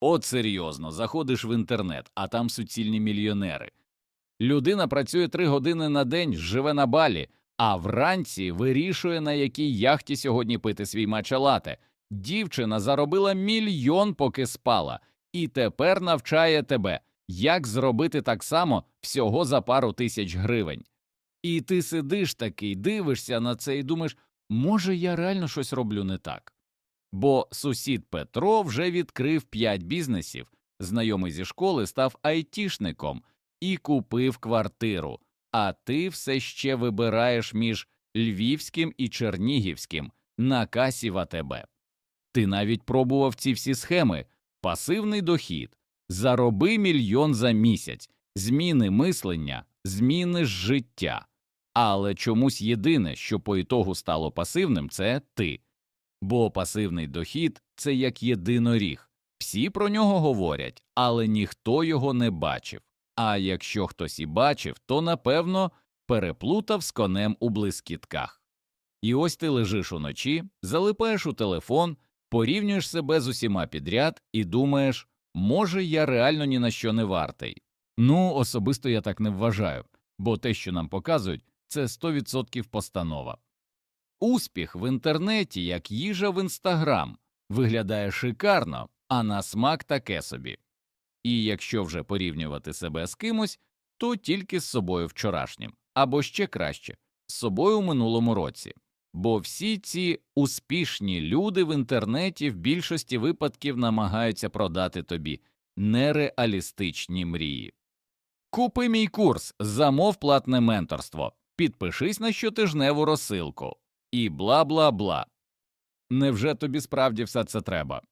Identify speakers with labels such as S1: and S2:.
S1: От серйозно, заходиш в інтернет, а там суцільні мільйонери. Людина працює три години на день, живе на балі, а вранці вирішує, на якій яхті сьогодні пити свій мачалате. Дівчина заробила мільйон, поки спала, і тепер навчає тебе, як зробити так само всього за пару тисяч гривень. І ти сидиш такий, дивишся на це і думаєш, може, я реально щось роблю не так. Бо сусід Петро вже відкрив п'ять бізнесів, знайомий зі школи став айтішником і купив квартиру, а ти все ще вибираєш між львівським і чернігівським на касі в АТБ. Ти навіть пробував ці всі схеми пасивний дохід, зароби мільйон за місяць, зміни мислення, зміни життя. Але чомусь єдине, що по ітогу стало пасивним, це ти. Бо пасивний дохід це як єдиноріг. Всі про нього говорять, але ніхто його не бачив. А якщо хтось і бачив, то напевно переплутав з конем у блискітках. І ось ти лежиш уночі, залипаєш у телефон, порівнюєш себе з усіма підряд і думаєш, може, я реально ні на що не вартий. Ну, особисто я так не вважаю, бо те, що нам показують, це 100% постанова. Успіх в інтернеті, як їжа в інстаграм, виглядає шикарно, а на смак таке собі. І якщо вже порівнювати себе з кимось, то тільки з собою вчорашнім, або ще краще, з собою минулому році. Бо всі ці успішні люди в інтернеті в більшості випадків намагаються продати тобі нереалістичні мрії. Купи мій курс, замов платне менторство, підпишись на щотижневу розсилку і бла бла бла. Невже тобі справді все це треба?